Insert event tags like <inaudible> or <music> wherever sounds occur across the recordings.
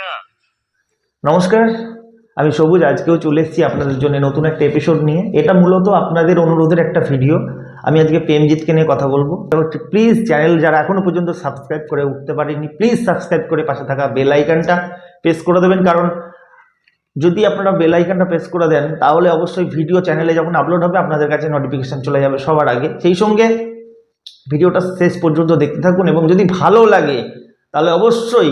না। নমস্কার, আমি সবুজ, আজকেও চলে এসেছি আপনাদের জন্য নতুন একটা এপিসোড নিয়ে। এটা মূলত আপনাদের অনুরোধের একটা ভিডিও আমি আজকে প্রেমজিৎকে নিয়ে কথা বলব। প্লিজ চ্যানেল যারা এখনও পর্যন্ত সাবস্ক্রাইব করে উঠতে পারেনি প্লিজ সাবস্ক্রাইব করে পাশে থাকা বেল আইকনটা প্রেস করে দেবেন। কারণ যদি আপনারা বেল আইকনটা প্রেস করে দেন, তাহলে অবশ্যই ভিডিও চ্যানেলে যখন আপলোড হবে, আপনাদের কাছে নোটিফিকেশান চলে যাবে সবার আগে। সেই সঙ্গে ভিডিওটা শেষ পর্যন্ত দেখতে থাকুন। এবং যদি ভালো লাগে তাহলে অবশ্যই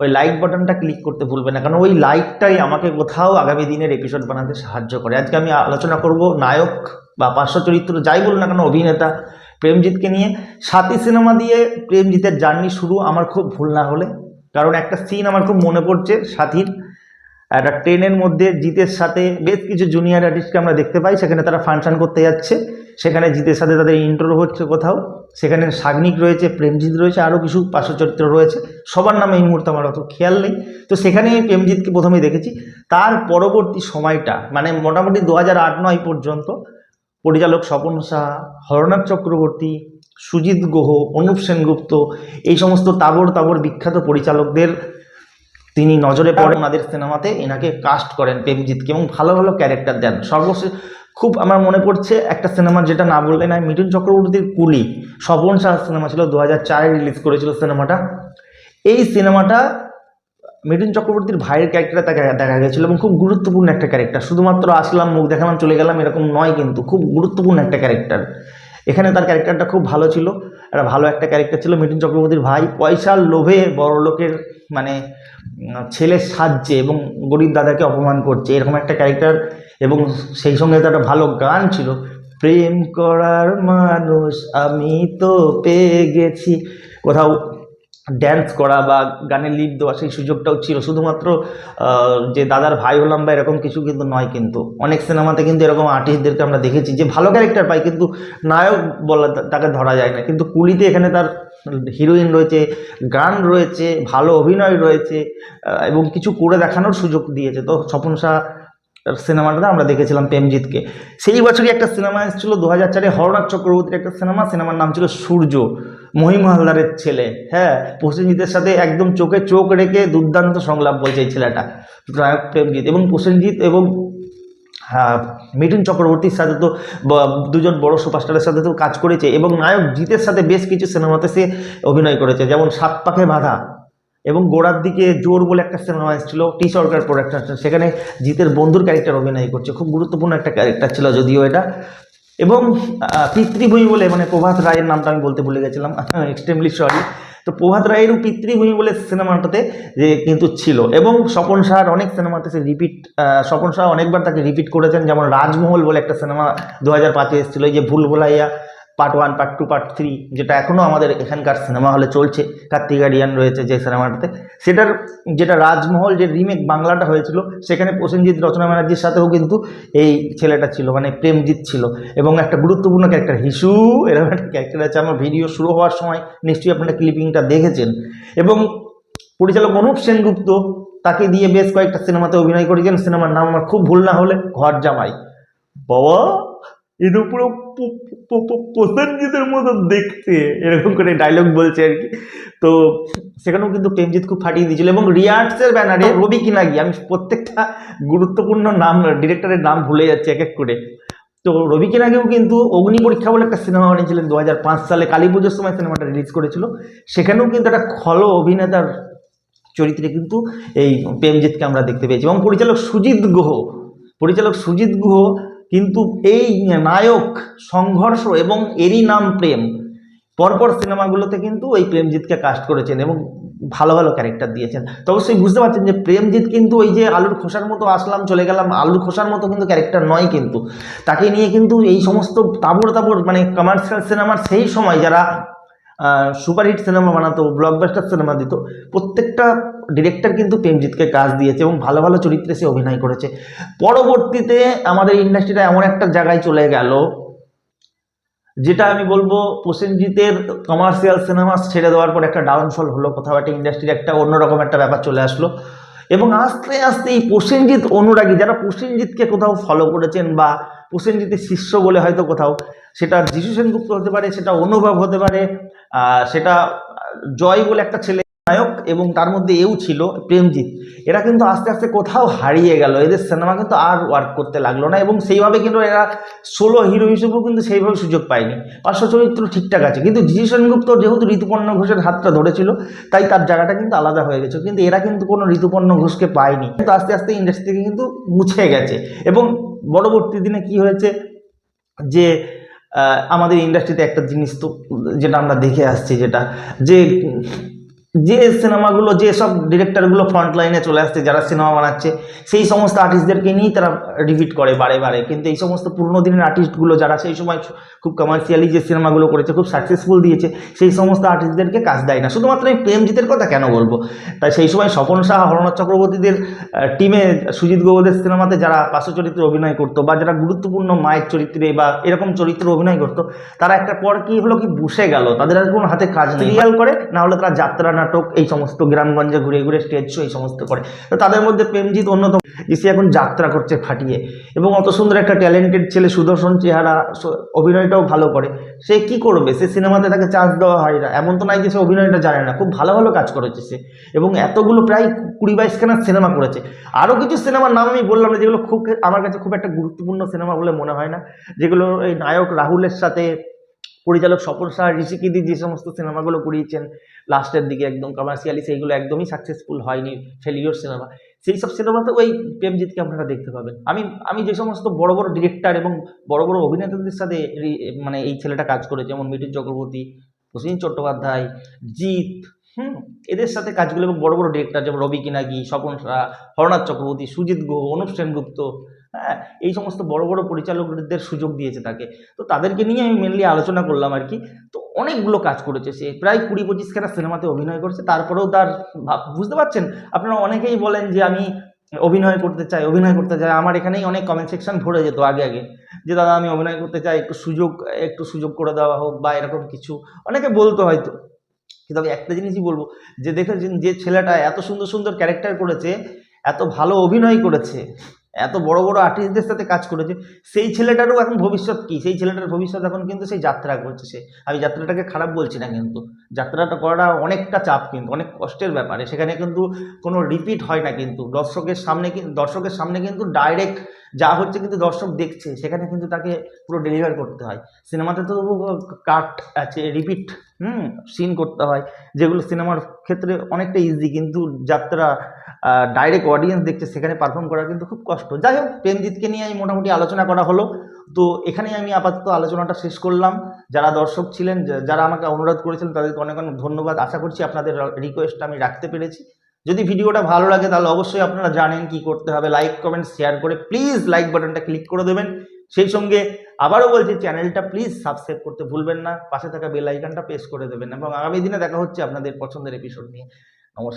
ওই লাইক বাটনটা ক্লিক করতে ভুলবে না। কারণ ওই লাইকটাই আমাকে কোথাও আগামী দিনের এপিসোড বানাতে সাহায্য করে। আজকে আমি আলোচনা করব নায়ক বা পার্শ্ব চরিত্র, যাই বলুন না কেন, অভিনেতা প্রেমজিৎকে নিয়ে। সাথী সিনেমা দিয়ে প্রেমজিতের জার্নি শুরু আমার খুব ভুল না হলে। কারণ একটা সিন আমার খুব মনে পড়ছে সাথীর। একটা ট্রেনের মধ্যে জিতের সাথে বেশ কিছু জুনিয়র আর্টিস্টকে আমরা দেখতে পাই। সেখানে তারা ফাংশন করতে যাচ্ছে। সেখানে জিতের সাথে তাদের ইন্টারো হচ্ছে কোথাও। সেখানে সাগ্নিক রয়েছে, প্রেমজিৎ রয়েছে, আরও কিছু পার্শ্ব চরিত্র রয়েছে। সবার নামে এই মুহূর্তে আমার অত খেয়াল নেই। তো সেখানে আমি প্রেমজিৎকে প্রথমে দেখেছি। তার পরবর্তী সময়টা মানে মোটামুটি দু হাজার আট নয় পর্যন্ত, পরিচালক স্বপন সাহা, হরনাথ চক্রবর্তী, সুজিত গুহ, অনুপ সেনগুপ্ত, এই সমস্ত তাবর তাবর বিখ্যাত পরিচালকদের তিনি নজরে পড়ে। ওনাদের সিনেমাতে এনাকে কাস্ট করেন প্রেমজিৎকে এবং ভালো ভালো ক্যারেক্টার দেন। সর্বশেষ খুব আমার মনে পড়ছে একটা সিনেমা যেটা না বললে না মিঠুন চক্রবর্তীর কুলি, স্বপন সাহা সিনেমা ছিল দু হাজার চারে রিলিজ করেছিল সিনেমাটা। এই সিনেমাটা মিঠুন চক্রবর্তীর ভাইয়ের ক্যারেক্টারে তাকে দেখা গেছিল এবং খুব গুরুত্বপূর্ণ একটা ক্যারেক্টার শুধুমাত্র আসলাম, মুখ দেখালাম, চলে গেলাম, এরকম নয় কিন্তু, খুব গুরুত্বপূর্ণ একটা ক্যারেক্টার এখানে তার ক্যারেক্টারটা খুব ভালো ছিল, একটা ভালো একটা ক্যারেক্টার ছিল মিঠুন চক্রবর্তীর ভাই। পয়সার লোভে বড় লোকের মানে ছেলের সাহায্যে এবং গরিব দাদাকে অপমান করছে, এরকম একটা ক্যারেক্টার এবং সেই সঙ্গে তো একটা ভালো গান ছিল, প্রেম করার মানুষ আমি তো পেয়ে গেছি। কোথাও ড্যান্স করা বা গানে লিপ দেওয়া সেই সুযোগটাও ছিল। শুধুমাত্র যে দাদার ভাই হলাম বা এরকম কিছু কিন্তু নয় কিন্তু। অনেক সিনেমাতে কিন্তু এরকম আর্টিস্টদেরকে আমরা দেখেছি যে ভালো ক্যারেক্টার পাই কিন্তু নায়ক বলা তাকে ধরা যায় না। কিন্তু কুলিতে এখানে তার হিরোইন রয়েছে, গান রয়েছে, ভালো অভিনয় রয়েছে এবং কিছু করে দেখানোর সুযোগ দিয়েছে। তো স্বপন শাহ সিনেমাটা আমরা দেখেছিলাম প্রেমজিৎকে। সেই বছরই একটা সিনেমা এসেছিল দু হাজার চারে হরনাথ চক্রবর্তীর একটা সিনেমা, সিনেমার নাম ছিল সূর্য, মহিম হালদারের ছেলে। হ্যাঁ প্রসেনজিতের সাথে একদম চোখে চোখ রেখে দুর্দান্ত সংলাপ বলছে এই ছেলেটা, নায়ক প্রেমজিৎ। এবং প্রসেনজিৎ এবং হ্যাঁ মিঠুন চক্রবর্তীর সাথে তো দুজন বড় সুপারস্টারের সাথে তো কাজ করেছে। এবং নায়ক জিতের সাথে বেশ কিছু সিনেমাতে সে অভিনয় করেছে, যেমন সাত পাখে বাঁধা এবং গোড়ার দিকে জোর বলে একটা সিনেমা এসেছিল, টি সরকার প্রোডাকশন সেখানে জিতের বন্ধুর ক্যারেক্টার অভিনয় করছে, খুব গুরুত্বপূর্ণ একটা ক্যারেক্টার ছিল যদিও এটা। এবং পিতৃভূমি বলে মানে প্রভাত রায়ের নামটা আমি বলতে ভুলে গেছিলাম <laughs> এক্সট্রিমলি সরি তো প্রভাত রায়েরও পিতৃভূমি বলে সিনেমাটাতে যে কিন্তু ছিল। এবং স্বপন শাহর অনেক সিনেমাতে সে রিপিট স্বপন শাহ অনেকবার তাকে রিপিট করেছেন, যেমন রাজমহল বলে একটা সিনেমা দু হাজার পাঁচে এসেছিল, এই যে Bhool Bhulaiyaa part one part two part three যেটা এখনও আমাদের এখানকার সিনেমা হলে চলছে, কার্তিক আরিয়ান রয়েছে যে সিনেমাটাতে সেটার যেটা রাজমহল, যে রিমেক বাংলাটা হয়েছিল, সেখানে প্রসেনজিৎ রচনা ব্যানার্জির সাথেও কিন্তু এই ছেলেটা ছিল মানে প্রেমজিৎ ছিল। এবং একটা গুরুত্বপূর্ণ ক্যারেক্টার হিসু এরকম একটা ক্যারেক্টার আছে। আমার ভিডিও শুরু হওয়ার সময় নিশ্চয়ই আপনারা ক্লিপিংটা দেখেছেন। এবং পরিচালক অনুপ সেনগুপ্ত তাকে দিয়ে বেশ কয়েকটা সিনেমাতে অভিনয় করেছেন। সিনেমার নাম আমার খুব ভুল না হলে, ঘর জামাই। বাবা! এটা পুরো প্রসেনজিতের মতো দেখতে এরকম করে ডায়লগ বলছে আর কি। তো সেখানেও কিন্তু প্রেমজিৎ খুব ফাটিয়ে দিয়েছিল এবং রিয়ার্টসের ব্যানারে রবি কিনাগি আমি প্রত্যেকটা গুরুত্বপূর্ণ নাম ডিরেক্টরের নাম ভুলে যাচ্ছি এক এক করে। তো রবি কিনাগেও কিন্তু অগ্নি পরীক্ষা বলে একটা সিনেমা বানিয়েছিলেন দু হাজার পাঁচ সালে কালী পুজোর সময় সিনেমাটা রিলিজ করেছিল। সেখানেও কিন্তু একটা খল অভিনেতার চরিত্রে কিন্তু এই প্রেমজিৎকে আমরা দেখতে পেয়েছি। এবং পরিচালক সুজিত গুহ পরিচালক সুজিত গুহ কিন্তু এই নায়ক, সংঘর্ষ এবং এরই নাম প্রেম, পরপর সিনেমাগুলোতে কিন্তু ওই প্রেমজিৎকে কাস্ট করেছেন এবং ভালো ভালো ক্যারেক্টার দিয়েছেন। তো অবশ্যই বুঝতে পারছেন যে প্রেমজিৎ কিন্তু ওই যে আলুর খোসার মতো আসলাম, চলে গেলাম, আলুর খোসার মতো কিন্তু ক্যারেক্টার নয় কিন্তু। তাকে নিয়ে কিন্তু এই সমস্ত তাবড় তাবড় মানে কমার্শিয়াল সিনেমার সেই সময় যারা সুপারহিট সিনেমা বানাতো ব্লকবাস্টার সিনেমা দিত। প্রত্যেকটা ডিরেক্টর কিন্তু প্রেমজিৎকে কাজ দিয়েছে এবং ভালো ভালো চরিত্রে সে অভিনয় করেছে। পরবর্তীতে আমাদের ইন্ডাস্ট্রিটা এমন একটা জায়গায় চলে গেল, যেটা আমি বলব প্রসেনজিতের কমার্শিয়াল সিনেমা ছেড়ে দেওয়ার পর একটা ডাউনফল হলো কোথাও, একটা ইন্ডাস্ট্রির একটা অন্যরকম একটা ব্যাপার চলে আসলো। এবং আস্তে আস্তে এই প্রসেনজিৎ অনুরাগী, যারা প্রসেনজিৎকে কোথাও ফলো করেছেন বা প্রসেনজিতের শিষ্য বলে হয়তো কোথাও। সেটা যিশু সেনগুপ্ত হতে পারে, সেটা অনুভব হতে পারে সেটা জয় বলে একটা ছেলে নায়ক এবং তার মধ্যে এও ছিল প্রেমজিৎ। এরা কিন্তু আস্তে আস্তে কোথাও হারিয়ে গেল। এদের সিনেমা কিন্তু আর ওয়ার্ক করতে লাগল না এবং সেইভাবে কিন্তু এরা সোলো হিরো হিসেবেও কিন্তু সেইভাবে সুযোগ পায়নি। পার্শ্ব চরিত্র ঠিকঠাক আছে। কিন্তু জি সেনগুপ্ত যেহেতু ঋতুপর্ণ ঘোষের হাতটা ধরেছিল, তাই তার জায়গাটা কিন্তু আলাদা হয়ে গেছে। কিন্তু এরা কিন্তু কোনো ঋতুপর্ণ ঘোষকে পায়নি। কিন্তু আস্তে আস্তে ইন্ডাস্ট্রি থেকে কিন্তু মুছে গেছে। এবং পরবর্তী দিনে কি হয়েছে যে আমাদের ইন্ডাস্ট্রিতে একটা জিনিস তো, যেটা আমরা দেখে আসছি যেটা, যে যে সিনেমাগুলো, যে সব ডিরেক্টরগুলো ফ্রন্ট লাইনে চলে আসছে, যারা সিনেমা বানাচ্ছে, সেই সমস্ত আর্টিস্টদেরকে নিয়েই তারা রিপিট করে বারে বারে। কিন্তু এই সমস্ত পুরনো দিনের আর্টিস্টগুলো যারা, সেই সময় খুব কমার্শিয়ালি যে সিনেমাগুলো করেছে, খুব সাকসেসফুল দিয়েছে, সেই সমস্ত আর্টিস্টদেরকে কাজ দেয় না। শুধুমাত্র এই প্রেমজিতের কথা কেন বলব? তাই সেই সময় স্বপন সাহা হরনাথ চক্রবর্তীদের টিমে সুজিত গোবদের সিনেমাতে যারা পার্শ্ব চরিত্রে অভিনয় করতো, বা যারা গুরুত্বপূর্ণ মায়ের চরিত্রে বা এরকম চরিত্রে অভিনয় করতো, তারা একটা পর কি হলো কি, বসে গেল। তাদের আর কোনো হাতে কাজ রিয়াল করে, না হলে তারা যাত্রা নাটক এই সমস্ত গ্রামগঞ্জে ঘুরে ঘুরে স্টেজ শো এই সমস্ত করে। তো তাদের মধ্যে প্রেমজিৎ অন্যতম। সে এখন যাত্রা করছে ফাটিয়ে। এবং অত সুন্দর একটা ট্যালেন্টেড ছেলে সুদর্শন চেহারা অভিনয়টাও ভালো করে। সে কি করবে? সে সিনেমাতে তাকে চান্স দেওয়া হয় না। এমন তো নাই যে সে অভিনয়টা জানে না। খুব ভালো ভালো কাজ করেছে সে। এবং এতগুলো প্রায় কুড়ি বাইশখানা সিনেমা করেছে। আরও কিছু সিনেমার নাম আমি বললাম না, যেগুলো খুব আমার কাছে খুব একটা গুরুত্বপূর্ণ সিনেমা বলে মনে হয় না। যেগুলো এই নায়ক রাহুলের সাথে পরিচালক স্বপন শাহ ঋষিকিদি যে সমস্ত সিনেমাগুলো করিয়েছেন, লাস্টের দিকে একদম কমার্শিয়ালি সেইগুলো একদমই সাকসেসফুল হয়নি ফেলিওর সিনেমা সেই সব সিনেমাতে ওই প্রেমজিৎকে আপনারা দেখতে পাবেন। আমি আমি যে সমস্ত বড় বড় ডিরেক্টর এবং বড় বড় অভিনেতাদের সাথে মানে এই ছেলেটা কাজ করেছে যেমন মিঠুন চক্রবর্তী প্রসেন চট্টোপাধ্যায়, জিৎ, হুম, এদের সাথে কাজগুলো এবং বড় বড় ডিরেক্টর যেমন রবি কিনাগি, স্বপন শাহ হরনাথ চক্রবর্তী, সুজিত গুহ, অনুপ সেনগুপ্ত হ্যাঁ এই সমস্ত বড় বড় পরিচালকদের সুযোগ দিয়েছে তাকে। তো তাদেরকে নিয়ে আমি মেনলি আলোচনা করলাম আর কি। তো অনেকগুলো কাজ করেছে। সে প্রায় কুড়ি পঁচিশখানা সিনেমাতে অভিনয় করছে। তারপরেও তার বুঝতে পারছেন? আপনারা অনেকেই বলেন যে আমি অভিনয় করতে চাই, অভিনয় করতে চাই। আমার এখানেই অনেক কমেন্ট সেকশন ভরে যেত আগে আগে। যে, দাদা, আমি অভিনয় করতে চাই। একটু সুযোগ একটু সুযোগ করে দেওয়া হোক বা এরকম কিছু। অনেকে বলতো হয়তো। কিন্তু আমি একটা জিনিসই বলব। যে, দেখেছেন যে, ছেলেটা এত সুন্দর সুন্দর ক্যারেক্টার করেছে, এত ভালো অভিনয় করেছে এত বড় বড় আর্টিস্টদের সাথে কাজ করেছে। সেই ছেলেটারও এখন ভবিষ্যৎ কি? সেই ছেলেটার ভবিষ্যৎ এখন কিন্তু সেই যাত্রা করছে সে। আমি যাত্রাটাকে খারাপ বলছি না কিন্তু। যাত্রাটা করাটা অনেকটা চাপ কিন্তু, অনেক কষ্টের ব্যাপারে। সেখানে কিন্তু কোনো রিপিট হয় না কিন্তু। দর্শকের সামনে দর্শকের সামনে কিন্তু ডাইরেক্ট যা হচ্ছে কিন্তু দর্শক দেখছে। সেখানে কিন্তু তাকে পুরো ডেলিভার করতে হয়। সিনেমাতে তো কাট আছে রিপিট হুম সিন করতে হয়। যেগুলো সিনেমার ক্ষেত্রে অনেকটা ইজি কিন্তু যাত্রা ডাইরেক্ট অডিয়েন্স দেখছে সেখানে পারফর্ম করা কিন্তু খুব কষ্ট। যাই হোক, প্রেমজিৎকে নিয়ে আমি মোটামুটি আলোচনা করা হলো। তো এখানেই আমি আপাতত আলোচনাটা শেষ করলাম। যারা দর্শক ছিলেন যারা আমাকে অনুরোধ করেছিলেন, তাদেরকে অনেক অনেক ধন্যবাদ। আশা করছি আপনাদের রিকোয়েস্ট আমি রাখতে পেরেছি। যদি ভিডিওটা ভালো লাগে, তাহলে অবশ্যই আপনারা জানেন কি করতে হবে। লাইক কমেন্ট শেয়ার করে প্লিজ লাইক বাটনটা ক্লিক করে দেবেন। সেই সঙ্গে আবারও বলছি চ্যানেলটা প্লিজ সাবস্ক্রাইব করতে ভুলবেন না। পাশে থাকা বেল আইকনটা প্রেস করে দেবেন এবং আগামী দিনে দেখা হচ্ছে আপনাদের পছন্দের এপিসোড নিয়ে।